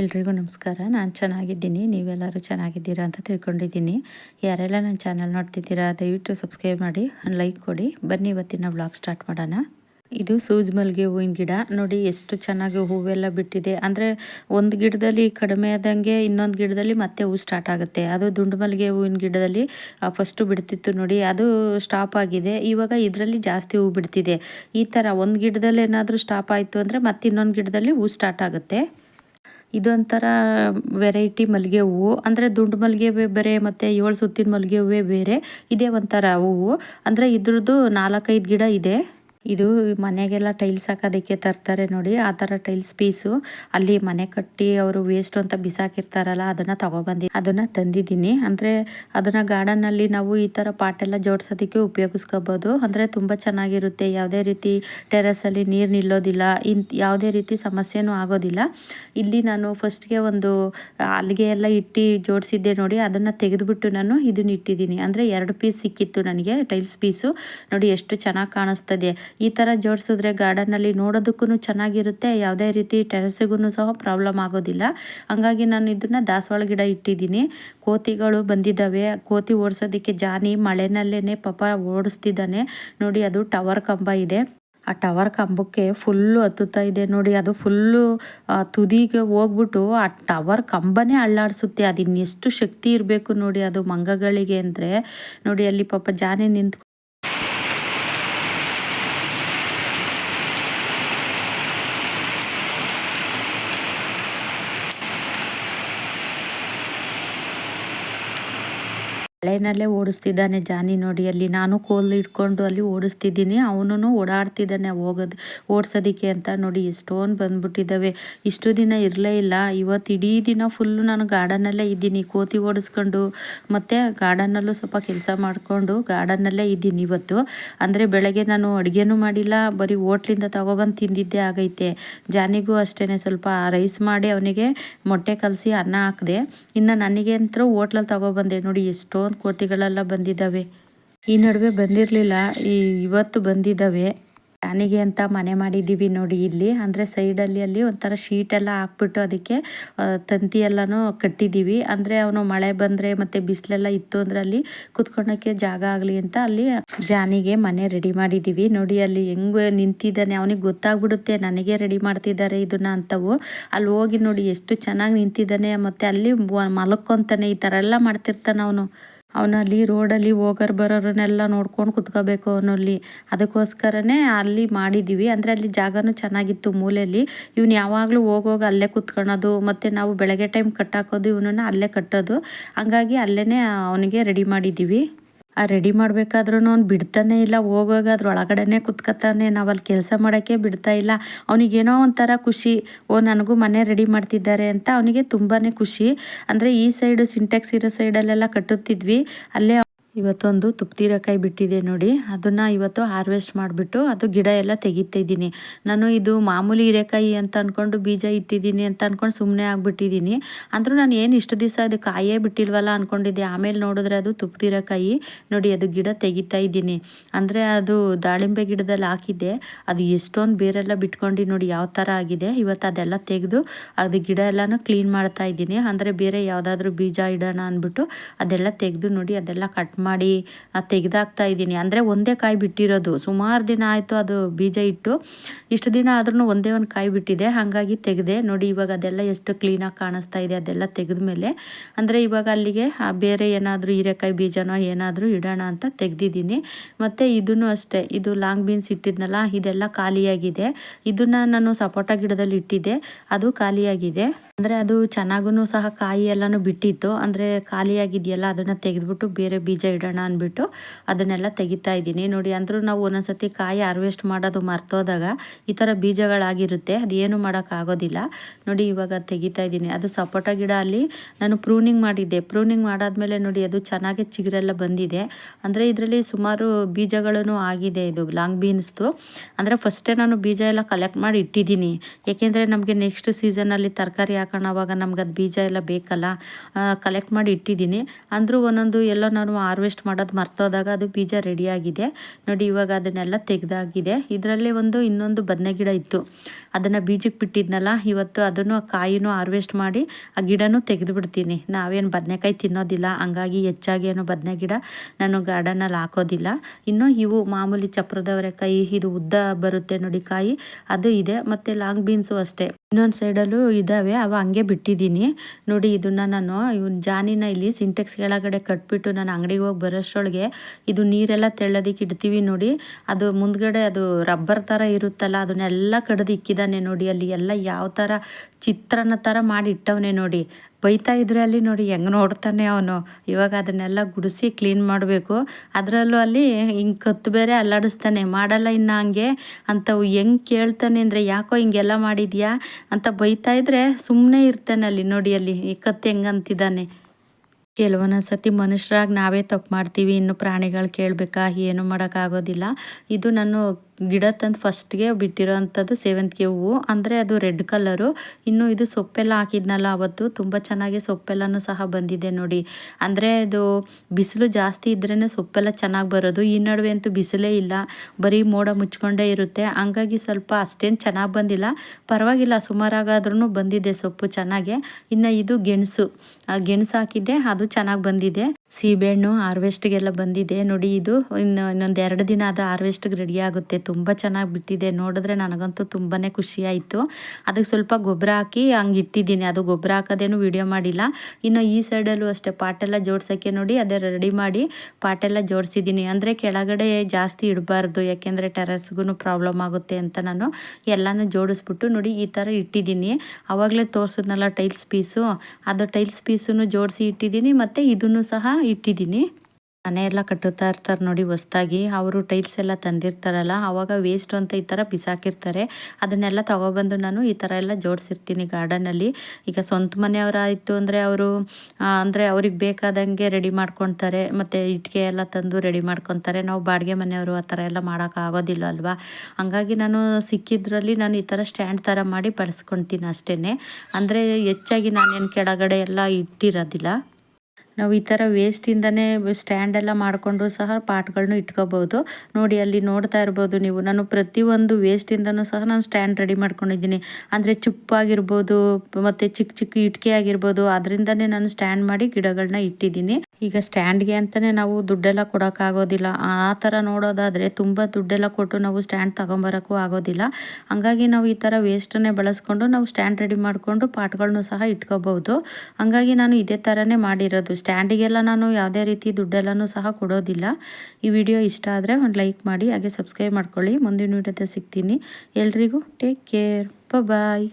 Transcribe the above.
ಎಲ್ರಿಗೂ ನಮಸ್ಕಾರ. ನಾನು ಚೆನ್ನಾಗಿದ್ದೀನಿ. ನೀವೆಲ್ಲರೂ ಚೆನ್ನಾಗಿದ್ದೀರಾ ಅಂತ ತಿಳ್ಕೊಂಡಿದ್ದೀನಿ. ಯಾರೆಲ್ಲ ನನ್ನ ಚಾನಲ್ ನೋಡ್ತಿದ್ದೀರಾ, ದಯವಿಟ್ಟು ಸಬ್ಸ್ಕ್ರೈಬ್ ಮಾಡಿ ಲೈಕ್ ಕೊಡಿ. ಬನ್ನಿ ಇವತ್ತಿನ ವ್ಲಾಗ್ ಸ್ಟಾರ್ಟ್ ಮಾಡೋಣ. ಇದು ಸೂಜ್ ಮಲ್ಲಿಗೆ ಹೂವಿನ ಗಿಡ. ನೋಡಿ ಎಷ್ಟು ಚೆನ್ನಾಗಿ ಹೂವೆಲ್ಲ ಬಿಟ್ಟಿದೆ. ಅಂದರೆ ಒಂದು ಗಿಡದಲ್ಲಿ ಕಡಿಮೆ ಆದಂಗೆ ಇನ್ನೊಂದು ಗಿಡದಲ್ಲಿ ಮತ್ತೆ ಹೂ ಸ್ಟಾರ್ಟ್ ಆಗುತ್ತೆ. ಅದು ದುಂಡು ಮಲ್ಲಿಗೆ ಹೂವಿನ ಗಿಡದಲ್ಲಿ ಫಸ್ಟು ಬಿಡ್ತಿತ್ತು ನೋಡಿ. ಅದು ಸ್ಟಾಪ್ ಆಗಿದೆ. ಇವಾಗ ಇದರಲ್ಲಿ ಜಾಸ್ತಿ ಹೂ ಬಿಡ್ತಿದೆ. ಈ ಥರ ಒಂದು ಗಿಡದಲ್ಲಿ ಏನಾದರೂ ಸ್ಟಾಪ್ ಆಯಿತು ಅಂದರೆ ಮತ್ತೆ ಇನ್ನೊಂದು ಗಿಡದಲ್ಲಿ ಹೂ ಸ್ಟಾರ್ಟ್ ಆಗುತ್ತೆ. ಇದೊಂಥರ ವೆರೈಟಿ ಮಲ್ಲಿಗೆ ಹೂವು. ಅಂದರೆ ದುಂಡು ಮಲ್ಲಿಗೆ ಬೇರೆ, ಮತ್ತು ಏಳು ಸುತ್ತಿನ ಮಲ್ಲಿಗೆ ಹೂವೇ ಬೇರೆ. ಇದೇ ಒಂಥರ ಹೂವು. ಅಂದರೆ ಇದ್ರದ್ದು ನಾಲ್ಕೈದು ಗಿಡ ಇದೆ. ಇದು ಮನೆಗೆಲ್ಲ ಟೈಲ್ಸ್ ಹಾಕೋದಕ್ಕೆ ತರ್ತಾರೆ ನೋಡಿ, ಆ ಥರ ಟೈಲ್ಸ್ ಪೀಸು ಅಲ್ಲಿ ಮನೆ ಕಟ್ಟಿ ಅವರು ವೇಸ್ಟ್ ಅಂತ ಬಿಸಾಕಿರ್ತಾರಲ್ಲ, ಅದನ್ನು ತಗೊಬಂದಿ, ಅದನ್ನು ತಂದಿದ್ದೀನಿ. ಅಂದರೆ ಅದನ್ನು ಗಾರ್ಡನ್ನಲ್ಲಿ ನಾವು ಈ ಥರ ಪಾಟೆಲ್ಲ ಜೋಡಿಸೋದಕ್ಕೆ ಉಪಯೋಗಿಸ್ಕೋಬೋದು. ಅಂದರೆ ತುಂಬ ಚೆನ್ನಾಗಿರುತ್ತೆ. ಯಾವುದೇ ರೀತಿ ಟೆರೆಸಲ್ಲಿ ನೀರು ನಿಲ್ಲೋದಿಲ್ಲ ಇನ್ ಯಾವುದೇ ರೀತಿ ಸಮಸ್ಯೆನೂ ಆಗೋದಿಲ್ಲ. ಇಲ್ಲಿ ನಾನು ಫಸ್ಟ್ಗೆ ಒಂದು, ಅಲ್ಲಿಗೆ ಎಲ್ಲ ಇಟ್ಟು ಜೋಡಿಸಿದ್ದೆ ನೋಡಿ, ಅದನ್ನು ತೆಗೆದುಬಿಟ್ಟು ನಾನು ಇದನ್ನ ಇಟ್ಟಿದ್ದೀನಿ. ಅಂದರೆ ಎರಡು ಪೀಸ್ ಸಿಕ್ಕಿತ್ತು ನನಗೆ ಟೈಲ್ಸ್ ಪೀಸು ನೋಡಿ, ಎಷ್ಟು ಚೆನ್ನಾಗಿ ಕಾಣಿಸ್ತದೆ. ಈ ಥರ ಜೋಡಿಸಿದ್ರೆ ಗಾರ್ಡನಲ್ಲಿ ನೋಡೋದಕ್ಕೂ ಚೆನ್ನಾಗಿರುತ್ತೆ. ಯಾವುದೇ ರೀತಿ ಟೆರೆಸಿಗೂ ಸಹ ಪ್ರಾಬ್ಲಮ್ ಆಗೋದಿಲ್ಲ. ಹಂಗಾಗಿ ನಾನು ಇದನ್ನು ದಾಸವಾಳ ಗಿಡ ಇಟ್ಟಿದ್ದೀನಿ. ಕೋತಿಗಳು ಬಂದಿದ್ದಾವೆ. ಕೋತಿ ಓಡಿಸೋದಕ್ಕೆ ಜಾನಿ ಮಳೆನಲ್ಲೇ ಪಾಪ ಓಡಿಸ್ತಿದ್ದಾನೆ. ನೋಡಿ ಅದು ಟವರ್ ಕಂಬ ಇದೆ. ಆ ಟವರ್ ಕಂಬಕ್ಕೆ ಫುಲ್ಲು ಹತ್ತುತ್ತಾ ಇದೆ. ನೋಡಿ ಅದು ಫುಲ್ಲು ತುದಿಗೆ ಹೋಗ್ಬಿಟ್ಟು ಆ ಟವರ್ ಕಂಬನೇ ಅಳ್ಳಾಡಿಸುತ್ತೆ ಅದಿನ್ನೆಷ್ಟು ಶಕ್ತಿ ಇರಬೇಕು ನೋಡಿ ಅದು ಮಂಗಗಳಿಗೆ ಅಂದರೆ. ನೋಡಿ ಅಲ್ಲಿ ಪಾಪ ಜಾನೆ ನಿಂತು ಮಳೆನಲ್ಲೇ ಓಡಿಸ್ತಿದ್ದಾನೆ ಜಾನಿ ನೋಡಿ. ಅಲ್ಲಿ ನಾನು ಕೋಲ್ ಇಟ್ಕೊಂಡು ಅಲ್ಲಿ ಓಡಿಸ್ತಿದ್ದೀನಿ. ಅವನು ಓಡಾಡ್ತಿದ್ದಾನೆ ಹೋಗೋದು, ಓಡಿಸೋದಕ್ಕೆ ಅಂತ ನೋಡಿ. ಎಷ್ಟೊಂದು ಬಂದ್ಬಿಟ್ಟಿದ್ದಾವೆ. ಇಷ್ಟು ದಿನ ಇರಲೇ ಇಲ್ಲ. ಇವತ್ತು ಇಡೀ ದಿನ ಫುಲ್ಲು ನಾನು ಗಾರ್ಡನಲ್ಲೇ ಇದ್ದೀನಿ. ಕೋತಿ ಓಡಿಸ್ಕೊಂಡು ಮತ್ತು ಗಾರ್ಡನ್ನಲ್ಲೂ ಸ್ವಲ್ಪ ಕೆಲಸ ಮಾಡಿಕೊಂಡು ಗಾರ್ಡನಲ್ಲೇ ಇದ್ದೀನಿ ಇವತ್ತು. ಅಂದರೆ ಬೆಳಗ್ಗೆ ನಾನು ಅಡುಗೆನೂ ಮಾಡಿಲ್ಲ. ಬರೀ ಹೋಟ್ಲಿಂದ ತಗೊಬಂದು ತಿಂದಿದ್ದೇ ಆಗೈತೆ. ಜಾನಿಗೂ ಅಷ್ಟೇ ಸ್ವಲ್ಪ ರೈಸ್ ಮಾಡಿ ಅವನಿಗೆ ಮೊಟ್ಟೆ ಕಲಸಿ ಅನ್ನ ಹಾಕಿದೆ. ಇನ್ನು ನನಗೆ ಅಂತೂ ಹೋಟ್ಲಲ್ಲಿ ತಗೊಬಂದೆ ನೋಡಿ. ಎಷ್ಟೊಂದು ಕೋತಿಗಳೆಲ್ಲ ಬಂದಿದ್ದಾವೆ. ಈ ನಡುವೆ ಬಂದಿರಲಿಲ್ಲ. ಈ ಇವತ್ತು ಬಂದಿದ್ದಾವೆ. ಫ್ಯಾನಿಗೆ ಅಂತ ಮನೆ ಮಾಡಿದ್ದೀವಿ ನೋಡಿ ಇಲ್ಲಿ. ಅಂದರೆ ಸೈಡಲ್ಲಿ ಅಲ್ಲಿ ಒಂಥರ ಶೀಟೆಲ್ಲ ಹಾಕ್ಬಿಟ್ಟು ಅದಕ್ಕೆ ತಂತಿ ಎಲ್ಲನೂ ಕಟ್ಟಿದ್ದೀವಿ. ಅಂದರೆ ಅವನು ಮಳೆ ಬಂದರೆ ಮತ್ತು ಬಿಸಿಲೆಲ್ಲ ಇತ್ತು ಅಂದರೆ ಅಲ್ಲಿ ಕುತ್ಕೊಳಕ್ಕೆ ಜಾಗ ಆಗಲಿ ಅಂತ ಅಲ್ಲಿ ಜಾನಿಗೆ ಮನೆ ರೆಡಿ ಮಾಡಿದ್ದೀವಿ. ನೋಡಿ ಅಲ್ಲಿ ಹೆಂಗೆ ನಿಂತಿದ್ದಾನೆ. ಅವನಿಗೆ ಗೊತ್ತಾಗ್ಬಿಡುತ್ತೆ, ನನಗೆ ರೆಡಿ ಮಾಡ್ತಿದ್ದಾರೆ ಇದನ್ನ ಅಂತವು. ಅಲ್ಲಿ ಹೋಗಿ ನೋಡಿ ಎಷ್ಟು ಚೆನ್ನಾಗಿ ನಿಂತಿದ್ದಾನೆ. ಮತ್ತು ಅಲ್ಲಿ ಮಲಕ್ಕೊಂತಾನೆ ಈ ಥರ ಎಲ್ಲ ಮಾಡ್ತಿರ್ತಾನೆ ಅವನು. ಅವನಲ್ಲಿ ರೋಡಲ್ಲಿ ಹೋಗೋರು ಬರೋರನ್ನೆಲ್ಲ ನೋಡ್ಕೊಂಡು ಕುತ್ಕೋಬೇಕು ಅವನಲ್ಲಿ. ಅದಕ್ಕೋಸ್ಕರನೇ ಅಲ್ಲಿ ಮಾಡಿದ್ದೀವಿ ಅಂದರೆ ಅಲ್ಲಿ ಜಾಗನೂ ಚೆನ್ನಾಗಿತ್ತು ಮೂಲೆಯಲ್ಲಿ ಇವ್ನು ಯಾವಾಗಲೂ ಹೋಗೋಗಿ ಅಲ್ಲೇ ಕುತ್ಕೊಳೋದು, ಮತ್ತು ನಾವು ಬೆಳಗ್ಗೆ ಟೈಮ್ ಕಟ್ಟಾಕೋದು, ಇವನನ್ನು ಅಲ್ಲೇ ಕಟ್ಟೋದು. ಹಂಗಾಗಿ ಅಲ್ಲೇ ಅವನಿಗೆ ರೆಡಿ ಮಾಡಿದ್ದೀವಿ ಆ ರೆಡಿ ಮಾಡಬೇಕಾದ್ರೂ ಅವ್ನು ಬಿಡ್ತಾನೆ ಇಲ್ಲ ಹೋಗುವಾಗ ಅದ್ರ ಒಳಗಡೆನೆ ಕುತ್ಕೊತಾನೆ ನಾವು ಅಲ್ಲಿ ಕೆಲಸ ಮಾಡೋಕ್ಕೆ ಬಿಡ್ತಾ ಇಲ್ಲ. ಅವನಿಗೇನೋ ಒಂಥರ ಖುಷಿ, ಓ ನನಗೂ ಮನೆ ರೆಡಿ ಮಾಡ್ತಿದ್ದಾರೆ ಅಂತ ಅವನಿಗೆ ತುಂಬಾ ಖುಷಿ. ಅಂದರೆ ಈ ಸೈಡು ಸಿಂಟೆಕ್ಸ್ ಇರೋ ಸೈಡಲ್ಲೆಲ್ಲ ಕಟ್ಟುತ್ತಿದ್ವಿ. ಅಲ್ಲೇ ಇವತ್ತೊಂದು ತುಪ್ತಿರಕಾಯಿ ಬಿಟ್ಟಿದೆ ನೋಡಿ. ಅದನ್ನು ಇವತ್ತು ಹಾರ್ವೆಸ್ಟ್ ಮಾಡಿಬಿಟ್ಟು ಅದು ಗಿಡ ಎಲ್ಲ ತೆಗಿತಿದ್ದೀನಿ ನಾನು ಇದು ಮಾಮೂಲಿ ಹೀರೆಕಾಯಿ ಅಂತ ಅಂದ್ಕೊಂಡು ಬೀಜ ಇಟ್ಟಿದ್ದೀನಿ ಅಂತ ಅಂದ್ಕೊಂಡು ಸುಮ್ಮನೆ ಆಗಿಬಿಟ್ಟಿದ್ದೀನಿ. ಅಂದರೂ ನಾನು ಏನು ಇಷ್ಟು ದಿವಸ ಅದು ಕಾಯೇ ಬಿಟ್ಟಿಲ್ವಲ್ಲ ಅಂದ್ಕೊಂಡಿದ್ದೆ ಆಮೇಲೆ ನೋಡಿದ್ರೆ ಅದು ತುಪ್ತಿರಕಾಯಿ ನೋಡಿ, ಅದು ಗಿಡ ತೆಗಿತಾ ಇದ್ದೀನಿ. ಅಂದರೆ ಅದು ದಾಳಿಂಬೆ ಗಿಡದಲ್ಲಿ ಹಾಕಿದ್ದೆ. ಅದು ಎಷ್ಟೊಂದು ಬೇರೆಲ್ಲ ಬಿಟ್ಕೊಂಡು ನೋಡಿ ಯಾವ ಥರ ಆಗಿದೆ. ಇವತ್ತು ಅದೆಲ್ಲ ತೆಗೆದು ಅದು ಗಿಡ ಎಲ್ಲನೂ ಕ್ಲೀನ್ ಮಾಡ್ತಾ ಇದ್ದೀನಿ. ಅಂದರೆ ಬೇರೆ ಯಾವುದಾದ್ರೂ ಬೀಜ ಇಡೋಣ ಅಂದ್ಬಿಟ್ಟು ಅದೆಲ್ಲ ತೆಗೆದು ನೋಡಿ ಅದೆಲ್ಲ ಕಟ್ ಮಾಡಿ ತೆಗೆದಾಕ್ತಾ ಇದ್ದೀನಿ. ಅಂದರೆ ಒಂದೇ ಕಾಯಿ ಬಿಟ್ಟಿರೋದು. ಸುಮಾರು ದಿನ ಆಯಿತು ಅದು ಬೀಜ ಇಟ್ಟು. ಇಷ್ಟು ದಿನ ಆದ್ರೂ ಒಂದೇ ಒಂದು ಕಾಯಿ ಬಿಟ್ಟಿದೆ. ಹಾಗಾಗಿ ತೆಗೆದೆ. ನೋಡಿ, ಇವಾಗ ಅದೆಲ್ಲ ಎಷ್ಟು ಕ್ಲೀನಾಗಿ ಕಾಣಿಸ್ತಾ ಇದೆ ಅದೆಲ್ಲ ತೆಗೆದ ಮೇಲೆ ಅಂದರೆ ಇವಾಗ ಅಲ್ಲಿಗೆ ಬೇರೆ ಏನಾದರೂ ಹೀರೆಕಾಯಿ ಬೀಜನೋ ಏನಾದರೂ ಇಡೋಣ ಅಂತ ತೆಗೆದಿದ್ದೀನಿ. ಮತ್ತು ಇದನ್ನು ಅಷ್ಟೇ. ಇದು ಲಾಂಗ್ ಬೀನ್ಸ್ ಇಟ್ಟಿದ್ನಲ್ಲ, ಇದೆಲ್ಲ ಖಾಲಿಯಾಗಿದೆ. ಇದನ್ನು ನಾನು ಸಪೋಟ ಗಿಡದಲ್ಲಿ ಇಟ್ಟಿದ್ದೆ. ಅದು ಖಾಲಿಯಾಗಿದೆ. ಅಂದರೆ ಅದು ಚೆನ್ನಾಗೂ ಸಹ ಕಾಯಿ ಎಲ್ಲನೂ ಬಿಟ್ಟಿತ್ತು. ಅಂದರೆ ಖಾಲಿಯಾಗಿದೆಯಲ್ಲ, ಅದನ್ನು ತೆಗೆದ್ಬಿಟ್ಟು ಬೇರೆ ಬೀಜ ಇಡೋಣ ಅಂದ್ಬಿಟ್ಟು ಅದನ್ನೆಲ್ಲ ತೆಗಿತಾ ಇದ್ದೀನಿ. ನೋಡಿ, ಅಂದರೂ ನಾವು ಒಂದೊಂದ್ಸತಿ ಕಾಯಿ ಹಾರ್ವೆಸ್ಟ್ ಮಾಡೋದು ಮರ್ತೋದಾಗ ಈ ಥರ ಬೀಜಗಳಾಗಿರುತ್ತೆ. ಅದೇನು ಮಾಡೋಕ್ಕಾಗೋದಿಲ್ಲ. ನೋಡಿ, ಇವಾಗ ತೆಗಿತಾ ಇದ್ದೀನಿ. ಅದು ಸಪೋಟ ಗಿಡ ಅಲ್ಲಿ ನಾನು ಪ್ರೂನಿಂಗ್ ಮಾಡಿದ್ದೆ. ಪ್ರೂನಿಂಗ್ ಮಾಡಾದ್ಮೇಲೆ ನೋಡಿ, ಅದು ಚೆನ್ನಾಗಿ ಚಿಗುರೆಲ್ಲ ಬಂದಿದೆ. ಅಂದರೆ ಇದರಲ್ಲಿ ಸುಮಾರು ಬೀಜಗಳೂ ಆಗಿದೆ ಇದು ಲಾಂಗ್ ಬೀನ್ಸ್ದು ಅಂದರೆ ಫಸ್ಟೇ ನಾನು ಬೀಜ ಎಲ್ಲ ಕಲೆಕ್ಟ್ ಮಾಡಿ ಇಟ್ಟಿದ್ದೀನಿ. ಏಕೆಂದರೆ ನಮಗೆ ನೆಕ್ಸ್ಟ್ ಸೀಸನಲ್ಲಿ ತರಕಾರಿ ಯಾಕಣ್ಣ ಅವಾಗ ನಮ್ಗೆ ಅದು ಬೀಜ ಎಲ್ಲ ಬೇಕಲ್ಲ ಕಲೆಕ್ಟ್ ಮಾಡಿ ಇಟ್ಟಿದ್ದೀನಿ. ಅಂದರೂ ಒಂದೊಂದು ಎಲ್ಲ ನಾನು ಹಾರ್ವೆಸ್ಟ್ ಮಾಡೋದು ಮರ್ತೋದಾಗ ಅದು ಬೀಜ ರೆಡಿಯಾಗಿದೆ ನೋಡಿ, ಇವಾಗ ಅದನ್ನೆಲ್ಲ ತೆಗೆದಾಗಿದೆ. ಇದರಲ್ಲೇ ಒಂದು ಇನ್ನೊಂದು ಬದನೆ ಗಿಡ ಇತ್ತು. ಅದನ್ನು ಬೀಜಕ್ಕೆ ಬಿಟ್ಟಿದ್ನಲ್ಲ, ಇವತ್ತು ಅದನ್ನು ಕಾಯಿನೂ ಹಾರ್ವೆಸ್ಟ್ ಮಾಡಿ ಆ ಗಿಡನೂ ತೆಗೆದು ಬಿಡ್ತೀನಿ ನಾವೇನು ಬದನೆಕಾಯಿ ತಿನ್ನೋದಿಲ್ಲ, ಹಂಗಾಗಿ ಹೆಚ್ಚಾಗಿ ಏನು ಬದನೆ ಗಿಡ ನಾನು ಗಾರ್ಡನಲ್ಲಿ ಹಾಕೋದಿಲ್ಲ. ಇನ್ನು ಇವು ಮಾಮೂಲಿ ಚಪ್ರದವರೆಕಾಯಿ ಇದು ಉದ್ದ ಬರುತ್ತೆ ನೋಡಿ ಕಾಯಿ, ಅದು ಇದೆ. ಮತ್ತು ಲಾಂಗ್ ಬೀನ್ಸು ಅಷ್ಟೇ. ಇನ್ನೊಂದು ಸೈಡಲ್ಲೂ ಇದ್ದಾವೆ ಅವ ಹಂಗೆ ಬಿಟ್ಟಿದ್ದೀನಿ ನೋಡಿ, ಇದನ್ನ ನಾನು ಇವನ್ ಜಾನಿನ ಇಲ್ಲಿ ಸಿಂಟೆಕ್ಸ್ ಕೆಳಗಡೆ ಕಟ್ಬಿಟ್ಟು ನಾನು ಅಂಗಡಿಗೆ ಹೋಗಿ ಬರೋಷ್ಟೊಳಗೆ ಇದು ನೀರೆಲ್ಲ ತೆಳ್ಳೋದಕ್ಕೆ ಇಡ್ತೀವಿ ನೋಡಿ. ಅದು ಮುಂದ್ಗಡೆ ಅದು ರಬ್ಬರ್ ಥರ ಇರುತ್ತಲ್ಲ, ಅದನ್ನೆಲ್ಲ ಕಡ್ದು ಇಕ್ಕಿದ್ದಾನೆ ನೋಡಿ. ಅಲ್ಲಿ ಎಲ್ಲ ಯಾವ ಥರ ಚಿತ್ರನ ಥರ ಮಾಡಿ ಇಟ್ಟವನೆ ನೋಡಿ. ಬೈತಾ ಇದ್ರೆ ಅಲ್ಲಿ ನೋಡಿ ಹೆಂಗೆ ನೋಡ್ತಾನೆ ಅವನು. ಇವಾಗ ಅದನ್ನೆಲ್ಲ ಗುಡಿಸಿ ಕ್ಲೀನ್ ಮಾಡಬೇಕು. ಅದರಲ್ಲೂ ಅಲ್ಲಿ ಹಿಂಗೆ ಕತ್ತು ಬೇರೆ ಅಲ್ಲಾಡಿಸ್ತಾನೆ. ಮಾಡಲ್ಲ ಇನ್ನು ಹಂಗೆ. ಅಂತವು ಹೆಂಗೆ ಕೇಳ್ತಾನೆ ಅಂದರೆ ಯಾಕೋ ಹಿಂಗೆಲ್ಲ ಮಾಡಿದ್ಯಾ ಅಂತ ಬೈತಾ ಇದ್ರೆ ಸುಮ್ಮನೆ ಇರ್ತಾನೆ ಅಲ್ಲಿ ನೋಡಿ ಅಲ್ಲಿ. ಈ ಕತ್ತು ಹೆಂಗೆ ಅಂತಿದ್ದಾನೆ. ಕೆಲವೊಂದು ಸತಿ ಮನುಷ್ಯರಾಗಿ ನಾವೇ ತಪ್ಪು ಮಾಡ್ತೀವಿ. ಇನ್ನು ಪ್ರಾಣಿಗಳು ಕೇಳಬೇಕಾ? ಏನು ಮಾಡೋಕ್ಕಾಗೋದಿಲ್ಲ. ಇದು ನಾನು ಗಿಡ ತಂದು ಫಸ್ಟ್ಗೆ ಬಿಟ್ಟಿರೋ ಅಂಥದ್ದು ಸೇವಂತಿಗೆ ಹೂವು. ಅಂದರೆ ಅದು ರೆಡ್ ಕಲರು. ಇನ್ನು ಇದು ಸೊಪ್ಪೆಲ್ಲ ಹಾಕಿದ್ನಲ್ಲ ಅವತ್ತು. ತುಂಬ ಚೆನ್ನಾಗಿ ಸೊಪ್ಪೆಲ್ಲನೂ ಸಹ ಬಂದಿದೆ ನೋಡಿ. ಅಂದರೆ ಅದು ಬಿಸಿಲು ಜಾಸ್ತಿ ಇದ್ರೇ ಸೊಪ್ಪೆಲ್ಲ ಚೆನ್ನಾಗಿ ಬರೋದು. ಈ ನಡುವೆ ಅಂತೂ ಬಿಸಿಲೇ ಇಲ್ಲ. ಬರೀ ಮೋಡ ಮುಚ್ಕೊಂಡೇ ಇರುತ್ತೆ. ಹಂಗಾಗಿ ಸ್ವಲ್ಪ ಅಷ್ಟೇನು ಚೆನ್ನಾಗಿ ಬಂದಿಲ್ಲ. ಪರವಾಗಿಲ್ಲ ಸುಮಾರಾಗಾದ್ರೂ ಬಂದಿದೆ ಸೊಪ್ಪು ಚೆನ್ನಾಗೆ. ಇನ್ನು ಇದು ಗೆಣಸು. ಗೆಣಸು ಹಾಕಿದ್ದೆ, ಅದು ಚೆನ್ನಾಗಿ ಬಂದಿದೆ. ಸೀಬೆಹಣ್ಣು ಹಾರ್ವೆಸ್ಟ್ಗೆಲ್ಲ ಬಂದಿದೆ ನೋಡಿ ಇದು. ಇನ್ನು ಇನ್ನೊಂದು ಎರಡು ದಿನ ಅದು ಹಾರ್ವೆಸ್ಟ್ಗೆ ರೆಡಿ ಆಗುತ್ತೆ. ತುಂಬ ಚೆನ್ನಾಗಿ ಬಿಟ್ಟಿದೆ. ನೋಡಿದ್ರೆ ನನಗಂತೂ ತುಂಬಾ ಖುಷಿ ಆಯಿತು ಅದಕ್ಕೆ ಸ್ವಲ್ಪ ಗೊಬ್ಬರ ಹಾಕಿ ಹಂಗೆ ಇಟ್ಟಿದ್ದೀನಿ. ಅದು ಗೊಬ್ಬರ ಹಾಕೋದೇನು ವೀಡಿಯೋ ಮಾಡಿಲ್ಲ. ಇನ್ನು ಈ ಸೈಡಲ್ಲೂ ಅಷ್ಟೇ ಪಾಟೆಲ್ಲ ಜೋಡ್ಸೋಕ್ಕೆ ನೋಡಿ ಅದೇ ರೆಡಿ ಮಾಡಿ ಪಾಟೆಲ್ಲ ಜೋಡಿಸಿದ್ದೀನಿ. ಅಂದರೆ ಕೆಳಗಡೆ ಜಾಸ್ತಿ ಇಡಬಾರ್ದು, ಯಾಕೆಂದರೆ ಟೆರೆಸ್ಗೂ ಪ್ರಾಬ್ಲಮ್ ಆಗುತ್ತೆ ಅಂತ ನಾನು ಎಲ್ಲನೂ ಜೋಡಿಸ್ಬಿಟ್ಟು ನೋಡಿ ಈ ಥರ ಇಟ್ಟಿದ್ದೀನಿ. ಆವಾಗಲೇ ತೋರಿಸಿದ್ನಲ್ಲ ಟೈಲ್ಸ್ ಪೀಸು ಅದು ಟೈಲ್ಸ್ ಪೀಸನ್ನು ಜೋಡಿಸಿ ಇಟ್ಟಿದ್ದೀನಿ. ಮತ್ತು ಇದನ್ನು ಸಹ ಇಟ್ಟಿದ್ದೀನಿ. ಮನೆ ಎಲ್ಲ ಕಟ್ಟುತ್ತಾ ಇರ್ತಾರೆ ನೋಡಿ ಹೊಸ್ದಾಗಿ. ಅವರು ಟೈಲ್ಸ್ ಎಲ್ಲ ತಂದಿರ್ತಾರಲ್ಲ ಆವಾಗ ವೇಸ್ಟ್ ಅಂತ ಈ ಥರ ಬಿಸಾಕಿರ್ತಾರೆ. ಅದನ್ನೆಲ್ಲ ತೊಗೊಬಂದು ನಾನು ಈ ಥರ ಎಲ್ಲ ಜೋಡಿಸಿರ್ತೀನಿ ಗಾರ್ಡನಲ್ಲಿ ಈಗ ಸ್ವಂತ ಮನೆಯವರಾಯಿತು ಅಂದರೆ ಅವರು ಅಂದರೆ ಅವ್ರಿಗೆ ಬೇಕಾದಂಗೆ ರೆಡಿ ಮಾಡ್ಕೊತಾರೆ ಮತ್ತು ಇಟ್ಟಿಗೆ ಎಲ್ಲ ತಂದು ರೆಡಿ ಮಾಡ್ಕೊತಾರೆ ನಾವು ಬಾಡಿಗೆ ಮನೆಯವರು ಆ ಥರ ಎಲ್ಲ ಮಾಡೋಕ್ಕಾಗೋದಿಲ್ಲ ಅಲ್ವಾ? ಹಂಗಾಗಿ ನಾನು ಸಿಕ್ಕಿದ್ರಲ್ಲಿ ನಾನು ಈ ಥರ ಸ್ಟ್ಯಾಂಡ್ ಥರ ಮಾಡಿ ಬಳಸ್ಕೊತೀನಿ ಅಷ್ಟೇ ಅಂದರೆ ಹೆಚ್ಚಾಗಿ ನಾನೇನು ಕೆಳಗಡೆ ಎಲ್ಲ ಇಟ್ಟಿರೋದಿಲ್ಲ. ನಾವು ಈ ಥರ ವೇಸ್ಟಿಂದನೇ ಸ್ಟ್ಯಾಂಡೆಲ್ಲ ಮಾಡಿಕೊಂಡು ಸಹ ಪಾಟ್ಗಳನ್ನೂ ಇಟ್ಕೋಬೋದು. ನೋಡಿ, ಅಲ್ಲಿ ನೋಡ್ತಾ ಇರ್ಬೋದು ನೀವು. ನಾನು ಪ್ರತಿಯೊಂದು ವೇಸ್ಟಿಂದನೂ ಸಹ ನಾನು ಸ್ಟ್ಯಾಂಡ್ ರೆಡಿ ಮಾಡ್ಕೊಂಡಿದ್ದೀನಿ. ಅಂದರೆ ಚುಪ್ಪಾಗಿರ್ಬೋದು, ಮತ್ತು ಚಿಕ್ಕ ಚಿಕ್ಕ ಇಟ್ಕೆ ಆಗಿರ್ಬೋದು ಅದರಿಂದನೇ ನಾನು ಸ್ಟ್ಯಾಂಡ್ ಮಾಡಿ ಗಿಡಗಳನ್ನ ಇಟ್ಟಿದ್ದೀನಿ. ಈಗ ಸ್ಟ್ಯಾಂಡ್ಗೆ ಅಂತಲೇ ನಾವು ದುಡ್ಡೆಲ್ಲ ಕೊಡೋಕ್ಕಾಗೋದಿಲ್ಲ. ಆ ಥರ ನೋಡೋದಾದರೆ ತುಂಬ ದುಡ್ಡೆಲ್ಲ ಕೊಟ್ಟು ನಾವು ಸ್ಟ್ಯಾಂಡ್ ತೊಗೊಂಬರೋಕ್ಕೂ ಆಗೋದಿಲ್ಲ. ಹಂಗಾಗಿ ನಾವು ಈ ಥರ ವೇಸ್ಟನ್ನೇ ಬಳಸ್ಕೊಂಡು ನಾವು ಸ್ಟ್ಯಾಂಡ್ ರೆಡಿ ಮಾಡಿಕೊಂಡು ಪಾಟ್ಗಳನ್ನೂ ಸಹ ಇಟ್ಕೋಬೋದು. ಹಂಗಾಗಿ ನಾನು ಇದೇ ಥರನೇ ಮಾಡಿರೋದು. ಸ್ಟ್ಯಾಂಡಿಗೆಲ್ಲ ನಾನು ಯಾವುದೇ ರೀತಿ ದುಡ್ಡೆಲ್ಲನೂ ಸಹ ಕೊಡೋದಿಲ್ಲ. ಈ ವಿಡಿಯೋ ಇಷ್ಟ ಆದರೆ ಒಂದು ಲೈಕ್ ಮಾಡಿ, ಹಾಗೆ ಸಬ್ಸ್ಕ್ರೈಬ್ ಮಾಡ್ಕೊಳ್ಳಿ. ಮುಂದಿನ ವಿಡಿಯೋದ ಸಿಗ್ತೀನಿ. ಎಲ್ರಿಗೂ ಟೇಕ್ ಕೇರ್. ಬಾಯ್